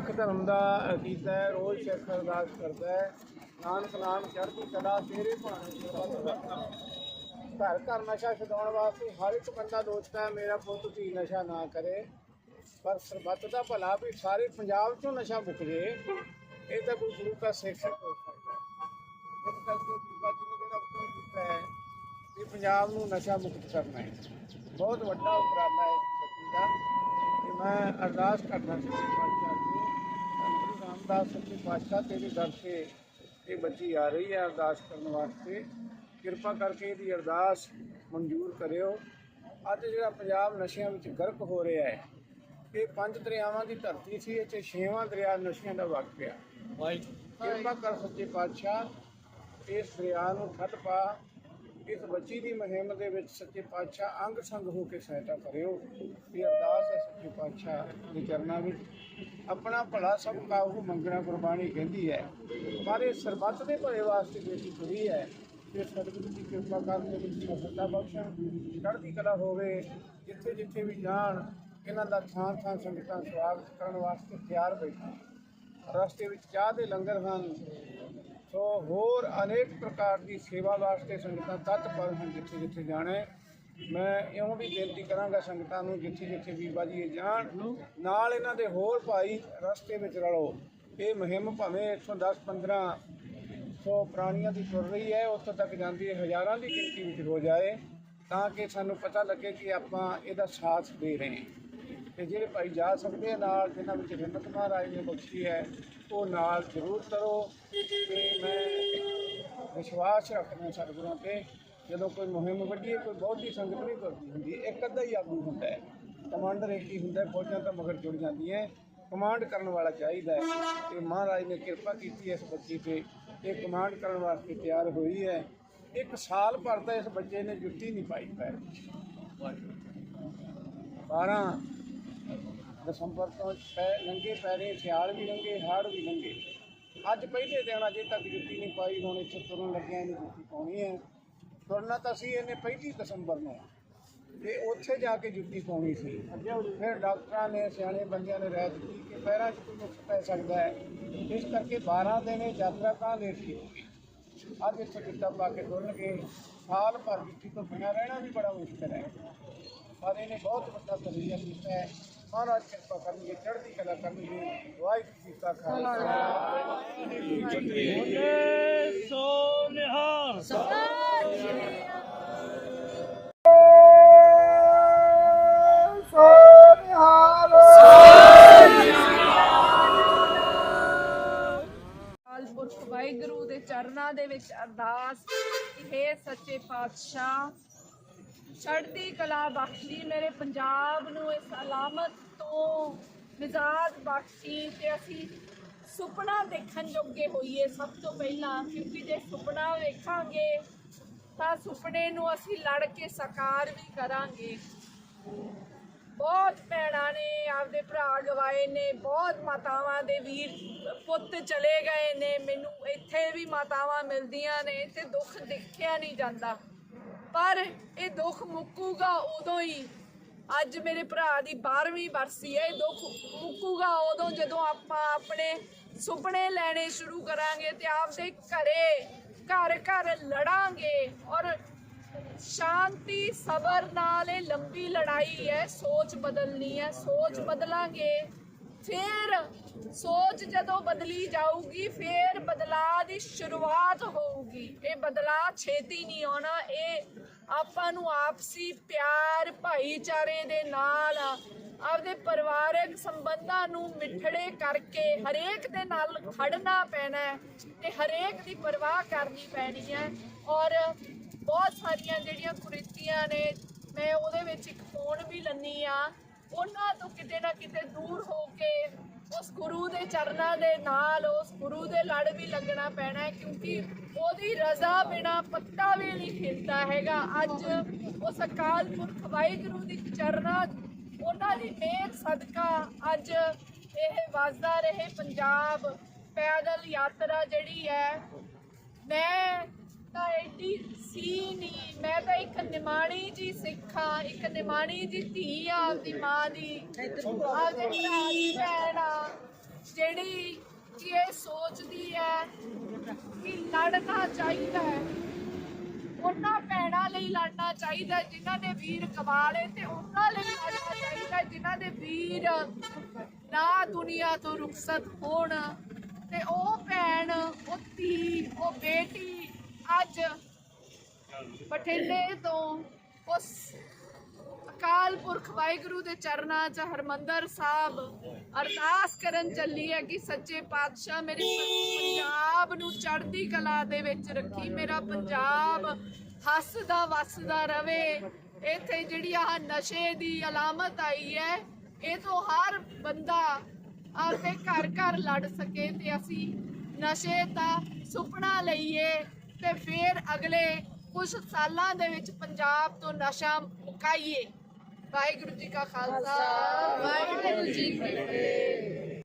ਸਿੱਖ ਧਰਮ ਦਾ ਅਕੀਦਾ ਹੈ, ਰੋਜ਼ ਸਿੱਖ ਅਰਦਾਸ ਕਰਦਾ ਹੈ। ਨਾਨਕ ਨਾਮ ਚੜ੍ਹਦੀ ਕਲਾ, ਤੇਰੇ ਭਾਣੇ ਘਰ ਘਰ ਨਸ਼ਾ ਛਡਾਉਣ ਵਾਸਤੇ ਹਰ ਇੱਕ ਬੰਦਾ ਸੋਚਦਾ ਹੈ, ਮੇਰਾ ਪੁੱਤ ਧੀ ਨਸ਼ਾ ਨਾ ਕਰੇ। ਪਰ ਸਰਬੱਤ ਦਾ ਭਲਾ ਵੀ ਸਾਰੇ ਪੰਜਾਬ ਚੋਂ ਨਸ਼ਾ ਮੁੱਕ ਜੇ, ਇਹ ਤਾਂ ਕੋਈ ਗੁਰੂ ਦਾ ਸਿੱਖ ਹੋ। ਸਕਦਾ ਹੈ ਇਸ ਕਰਕੇ ਬੀਬਾ ਜੀ ਨੇ ਜਿਹੜਾ ਹੁਕਮ ਕੀਤਾ ਹੈ ਕਿ ਪੰਜਾਬ ਨੂੰ ਨਸ਼ਾ ਮੁਕਤ ਕਰਨਾ ਹੈ। ਬਹੁਤ ਵੱਡਾ ਉਪਰਾਲਾ ਹੈ ਇਸ ਬੱਚੀ ਦਾ। ਮੈਂ ਅਰਦਾਸ ਕਰਨਾ ਸੀ ਰਾਮਦਾਸ ਸੱਚੇ ਪਾਤਸ਼ਾਹ ਤੇਰੇ ਦਰ ਤੇ ਇਹ ਬੱਚੀ ਆ ਰਹੀ ਹੈ ਅਰਦਾਸ ਕਰਨ ਵਾਸਤੇ। ਕਿਰਪਾ ਕਰਕੇ ਇਹਦੀ ਅਰਦਾਸ ਮਨਜ਼ੂਰ ਕਰਿਓ। ਅੱਜ ਜਿਹੜਾ ਪੰਜਾਬ ਨਸ਼ਿਆਂ ਵਿੱਚ ਗਰਕ ਹੋ ਰਿਹਾ ਹੈ ਇਹ ਪੰਜ ਦਰਿਆਵਾਂ ਦੀ ਧਰਤੀ ਸੀ ਇਹ 'ਚ ਛੇਵਾਂ ਦਰਿਆ ਨਸ਼ਿਆਂ ਦਾ ਵਗ ਪਿਆ। ਕਿਰਪਾ ਕਰ ਸੱਚੇ ਪਾਤਸ਼ਾਹ ਇਸ ਦਰਿਆ ਨੂੰ ਠੱਡ ਪਾ ਇਸ ਬੱਚੀ ਦੀ ਮੁਹਿੰਮ ਦੇ ਵਿੱਚ ਸੱਚੇ ਪਾਤਸ਼ਾਹ ਅੰਗ ਸੰਗ ਹੋ ਕੇ ਸਹਾਇਤਾ ਕਰਿਓ। ਇਹ ਅਰਦਾਸ ਹੈ ਸੱਚੇ ਪਾਤਸ਼ਾਹ ਦੇ ਚਰਨਾਂ ਵਿੱਚ। ਆਪਣਾ ਭਲਾ ਸਭ ਕਾਹੂ ਮੰਗਣਾ ਕੁਰਬਾਨੀ ਕਹਿੰਦੀ ਹੈ। ਪਰ ਇਹ ਸਰਬੱਤ ਦੇ ਭਲੇ ਵਾਸਤੇ ਬੇਟੀ ਹੋਈ ਹੈ ਤੇ ਸਤਿਗੁਰੂ ਦੀ ਕਿਰਪਾ ਕਰਕੇ ਵਿੱਚ ਸਫਲਤਾ ਬਖਸ਼ਣ, ਚੜ੍ਹਦੀ ਕਲਾ ਹੋਵੇ ਜਿੱਥੇ ਜਿੱਥੇ ਵੀ ਜਾਣ, ਇਹਨਾਂ ਦਾ ਥਾਂ ਥਾਂ ਸੰਗਤਾਂ ਸਵਾਗਤ ਕਰਨ ਵਾਸਤੇ ਤਿਆਰ ਬੈਠੀਆਂ ਰਸਤੇ ਵਿੱਚ ਚਾਹ ਦੇ ਲੰਗਰ ਹਨ, ਸੋ ਹੋਰ ਅਨੇਕ ਪ੍ਰਕਾਰ ਦੀ ਸੇਵਾ ਵਾਸਤੇ ਸੰਗਤਾਂ ਤਤਪਰ ਹਨ ਜਿੱਥੇ ਜਿੱਥੇ ਜਾਣਾ ਮੈਂ ਇਉਂ ਵੀ ਬੇਨਤੀ ਕਰਾਂਗਾ ਸੰਗਤਾਂ ਨੂੰ ਜਿੱਥੇ ਜਿੱਥੇ ਵੀ ਬਾਜੀ ਇਹ ਜਾਣ, ਨਾਲ ਇਹਨਾਂ ਦੇ ਹੋਰ ਭਾਈ ਰਸਤੇ ਵਿੱਚ ਰਲੋ। ਇਹ ਮੁਹਿੰਮ ਭਾਵੇਂ 110 15 ਸੋ ਪ੍ਰਾਣੀਆਂ ਦੀ ਤੁਰ ਰਹੀ ਹੈ, ਉੱਥੋਂ ਤੱਕ ਜਾਂਦੀ ਹੈ, ਹਜ਼ਾਰਾਂ ਦੀ ਗਿਣਤੀ ਵਿੱਚ ਹੋ ਜਾਏ, ਤਾਂ ਕਿ ਸਾਨੂੰ ਪਤਾ ਲੱਗੇ ਕਿ ਆਪਾਂ ਇਹਦਾ ਸਾਥ ਦੇ ਰਹੇ ਹਾਂ। ਤੇ ਜਿਹੜੇ ਭਾਈ ਜਾ ਸਕਦੇ ਆ ਨਾਲ, ਜਿਨ੍ਹਾਂ ਵਿੱਚ ਹਿੰਮਤ ਮਹਾਰਾਜ ਨੇ ਬਖਸ਼ੀ ਹੈ, ਉਹ ਨਾਲ ਜ਼ਰੂਰ ਕਰੋ ਤੇ ਮੈਂ ਵਿਸ਼ਵਾਸ ਰੱਖਦਾ ਸਤਿਗੁਰਾਂ ਤੇ, ਜਦੋਂ ਕੋਈ ਮੁਹਿੰਮ ਵੱਡੀ ਕੋਈ ਬਹੁਤੀ ਸੰਗਤ ਨਹੀਂ ਕਰਦੀ ਹੁੰਦੀ, ਇੱਕ ਅੱਧਾ ਹੀ ਆਗੂ ਹੁੰਦਾ ਹੈ। ਕਮਾਂਡਰ ਇੱਕ ਹੀ ਹੁੰਦਾ ਫੌਜਾਂ ਤਾਂ ਮਗਰ ਜੁੜ ਜਾਂਦੀਆਂ ਕਮਾਂਡ ਕਰਨ ਵਾਲਾ ਚਾਹੀਦਾ ਹੈ। ਤੇ ਮਹਾਰਾਜ ਨੇ ਕਿਰਪਾ ਕੀਤੀ ਇਸ ਬੱਚੀ ਤੇ। ਇਹ ਕਮਾਂਡ ਕਰਨ ਵਾਸਤੇ ਤਿਆਰ ਹੋਈ ਹੈ। ਇੱਕ ਸਾਲ ਭਰ ਤਾਂ ਇਸ ਬੱਚੇ ਨੇ ਜੁੱਤੀ ਨਹੀਂ ਪਾਈ ਪੈਰ ਵਿੱਚ। 12 ਦਸੰਬਰ ਤੋਂ ਪੈ ਲੰਗੇ ਪੈਰੇ ਸਿਆਲ ਵੀ ਲੰਘੇ, ਹਾੜ ਵੀ ਲੰਘੇ। ਅੱਜ ਪਹਿਲੇ ਦਿਨ ਅਜੇ ਤੱਕ ਜੁੱਤੀ ਨਹੀਂ ਪਾਈ, ਹੁਣ ਇੱਥੇ ਤੁਰਨ ਲੱਗਿਆ ਇਹਨੇ ਜੁੱਤੀ ਪਾਉਣੀ ਹੈ। ਤੁਰਨਾ ਤਾਂ ਸੀ ਇਹਨੇ ਪਹਿਲੀ ਦਸੰਬਰ ਨੂੰ ਤੇ ਉੱਥੇ ਜਾ ਕੇ ਜੁੱਤੀ ਪਾਉਣੀ ਸੀ। ਫਿਰ ਡਾਕਟਰਾਂ ਨੇ, ਸਿਆਣੇ ਬੰਦਿਆਂ ਨੇ ਰਾਇ ਦਿੱਤੀ ਕਿ ਪੈਰਾਂ 'ਚ ਕੋਈ ਨੁਕਸ ਪੈ ਸਕਦਾ ਹੈ। ਇਸ ਕਰਕੇ 12 ਦਿਨ ਇਹ ਯਾਤਰਾ ਤਾਂ ਲੇਟ ਕੀਤੀ ਅੱਜ ਇੱਥੇ ਜੁੱਤਾ ਪਾ ਕੇ ਤੁਰਨਗੇ। ਸਾਲ ਭਰ ਜੁੱਤੀ ਤੋਂ ਬਿਨਾਂ ਰਹਿਣਾ ਵੀ ਬੜਾ ਮੁਸ਼ਕਲ ਹੈ। ਪਰ ਇਹਨੇ ਬਹੁਤ ਵੱਡਾ ਤਜਰੀਆ ਕੀਤਾ ਹੈ। ਮਹਾਰਾਜ ਕਿਰਪਾ ਕਰਨਗੇ, ਚੜ੍ਹਦੀ ਕਲਾ ਕਰਨਗੇ। ਵਾਹਿਗੁਰੂ ਜੀ ਕਾ ਖਾਲਸਾ। ਸੋ ਨਿਹਾਲ ਪੁਰਖ ਵਾਹਿਗੁਰੂ ਦੇ ਚਰਨਾਂ ਦੇ ਵਿੱਚ ਅਰਦਾਸ ਕਿ ਹੈ ਸੱਚੇ ਪਾਤਸ਼ਾਹ ਚੜ੍ਹਦੀ ਕਲਾ ਬਖਸ਼ੀ, ਮੇਰੇ ਪੰਜਾਬ ਨੂੰ ਇਸ ਅਲਾਮਤ ਤੋਂ ਨਿਜ਼ਾਤ ਬਖਸ਼ੀ ਤੇ ਅਸੀਂ ਸੁਪਨਾ ਦੇਖਣ ਜੋਗੇ ਹੋਈਏ ਸਭ ਤੋਂ ਪਹਿਲਾਂ, ਕਿਉਂਕਿ ਜੇ ਸੁਪਨਾ ਵੇਖਾਂਗੇ ਤਾਂ ਸੁਪਨੇ ਨੂੰ ਅਸੀਂ ਲੜ ਕੇ ਸਾਕਾਰ ਵੀ ਕਰਾਂਗੇ। ਬਹੁਤ ਭੈਣਾਂ ਨੇ, ਆਪਦੇ ਭਰਾ ਗਵਾਏ ਨੇ, ਬਹੁਤ ਮਾਤਾਵਾਂ ਦੇ ਵੀਰ ਪੁੱਤ ਚਲੇ ਗਏ ਨੇ, ਮੈਨੂੰ ਇੱਥੇ ਵੀ ਮਾਤਾਵਾਂ ਮਿਲਦੀਆਂ ਨੇ ਤੇ ਦੁੱਖ ਦੇਖਿਆ ਨਹੀਂ ਜਾਂਦਾ। ਪਰ ਇਹ ਦੁੱਖ ਮੁੱਕੂਗਾ ਉਦੋਂ ਹੀ। ਅੱਜ ਮੇਰੇ ਭਰਾ ਦੀ 12ਵੀਂ ਬਰਸੀ ਹੈ, ਇਹ ਦੁੱਖ ਮੁੱਕੂਗਾ ਉਦੋਂ ਜਦੋਂ ਆਪਾਂ ਆਪਣੇ ਸੁਪਨੇ ਲੈਣੇ ਸ਼ੁਰੂ ਕਰਾਂਗੇ ਤੇ ਆਪਦੇ ਘਰੇ ਘਰ ਘਰ ਲੜਾਂਗੇ ਔਰ ਸ਼ਾਂਤੀ, ਸਬਰ ਨਾਲ ਇਹ ਲੰਬੀ ਲੜਾਈ ਹੈ, ਸੋਚ ਬਦਲਣੀ ਹੈ, ਸੋਚ ਬਦਲਾਂਗੇ। ਫਿਰ ਸੋਚ ਜਦੋਂ ਬਦਲੀ ਜਾਊਗੀ, ਫਿਰ ਬਦਲਾਅ ਦੀ ਸ਼ੁਰੂਆਤ ਹੋਊਗੀ। ਇਹ ਬਦਲਾਅ ਛੇਤੀ ਨਹੀਂ ਆਉਣਾ, ਇਹ ਆਪਾਂ ਨੂੰ ਆਪਸੀ ਪਿਆਰ, ਭਾਈਚਾਰੇ ਦੇ ਨਾਲ, ਆਪਦੇ ਪਰਿਵਾਰਕ ਸੰਬੰਧਾਂ ਨੂੰ ਮਿੱਠੜੇ ਕਰਕੇ ਹਰੇਕ ਦੇ ਨਾਲ ਖੜਨਾ ਪੈਣਾ ਹੈ ਤੇ ਹਰੇਕ ਦੀ ਪਰਵਾਹ ਕਰਨੀ ਪੈਣੀ ਹੈ। ਔਰ ਬਹੁਤ ਸਾਰੀਆਂ ਜਿਹੜੀਆਂ ਕੁਰੀਤੀਆਂ ਨੇ, ਮੈਂ ਉਹਦੇ ਵਿੱਚ ਇੱਕ ਫੋਨ ਵੀ ਲੰਨੀ ਆ। ਉਹਨਾਂ ਤੋਂ ਕਿਤੇ ਨਾ ਕਿਤੇ ਦੂਰ ਹੋ ਕੇ ਉਸ ਗੁਰੂ ਦੇ ਚਰਨਾਂ ਦੇ ਨਾਲ ਉਸ ਗੁਰੂ ਦੇ ਲੜ ਵੀ ਲੱਗਣਾ ਪੈਣਾ ਹੈ, ਕਿਉਂਕਿ ਉਹਦੀ ਰਜ਼ਾ ਬਿਨਾ ਪੱਤਾ ਵੀ ਨਹੀਂ ਹਿਲਦਾ ਹੈਗਾ। ਅੱਜ ਉਸ ਅਕਾਲ ਪੁਰਖ ਵਾਹਿਗੁਰੂ ਦੀ ਚਰਨਾਂ, ਉਹਨਾਂ ਦੀ ਮਿਹਰ ਸਦਕਾ ਅੱਜ ਇਹ ਵਸਦਾ ਰਹੇ ਪੰਜਾਬ ਪੈਦਲ ਯਾਤਰਾ ਜਿਹੜੀ ਹੈ। ਮੈਂ ਤਾਂ ਐਡੀ ਸੀ ਨਹੀਂ ਮੈਂ ਤਾਂ ਇੱਕ ਨਿਮਾਣੀ ਜੀ ਸਿੱਖਾਂ ਇੱਕ ਨਿਮਾਣੀ ਜੀ ਧੀ ਆ ਆਪਦੀ ਮਾਂ ਦੀ। ਆਪਦੇ ਭਰਾ ਦੀ ਭੈਣ ਆ, ਜਿਹੜੀ ਕਿ ਇਹ ਸੋਚਦੀ ਹੈ ਕਿ ਲੜਨਾ ਚਾਹੀਦਾ ਹੈ ਉਹਨਾਂ ਭੈਣਾਂ ਲਈ ਲੜਨਾ ਚਾਹੀਦਾ ਹੈ ਜਿਨ੍ਹਾਂ ਨੇ ਵੀਰ ਕਮਾਲੇ ਤੇ ਉਹਨਾਂ ਲਈ ਲੜਨਾ ਚਾਹੀਦਾ ਹੈ ਜਿਨ੍ਹਾਂ ਦੇ ਵੀਰ ਨਾ ਦੁਨੀਆ ਤੋਂ ਰੁਖਸਤ ਹੋਣ। ਤੇ ਉਹ ਭੈਣ, ਉਹ ਧੀ, ਉਹ ਬੇਟੀ ਅੱਜ ਬਠਿੰਡੇ ਤੋਂ ਉਸ ਅਕਾਲ ਪੁਰਖ ਵਾਹਿਗੁਰੂ ਦੇ ਚਰਨਾਂ 'ਚ ਹਰਮੰਦਰ ਸਾਹਿਬ ਅਰਦਾਸ ਕਰਨ ਚੱਲੀ ਹੈ ਕਿ ਸੱਚੇ ਪਾਤਸ਼ਾਹ ਮੇਰੇ ਪੰਜਾਬ ਨੂੰ ਚੜ੍ਹਦੀ ਕਲਾ ਦੇ ਵਿੱਚ ਰੱਖੀ, ਮੇਰਾ ਪੰਜਾਬ ਹੱਸਦਾ ਵਸਦਾ ਰਵੇ। ਇੱਥੇ ਜਿਹੜੀ ਆ ਨਸ਼ੇ ਦੀ ਅਲਾਮਤ ਆਈ ਹੈ, ਇਹ ਤੋਂ ਹਰ ਬੰਦਾ ਆਪਦੇ ਘਰ ਘਰ ਲੜ ਸਕੇ ਤੇ ਅਸੀਂ ਨਸ਼ੇ ਦਾ ਸੁਪਨਾ ਲਈਏ ਤੇ ਫਿਰ ਅਗਲੇ ਕੁਝ ਸਾਲਾਂ ਦੇ ਵਿੱਚ ਪੰਜਾਬ ਤੋਂ ਨਸ਼ਾ ਮੁਕਾਈਏ। ਵਾਹਿਗੁਰੂ ਜੀ ਕਾ ਖਾਲਸਾ। ਵਾਹਿਗੁਰੂ ਜੀ ਕੀ ਫਤਿਹ।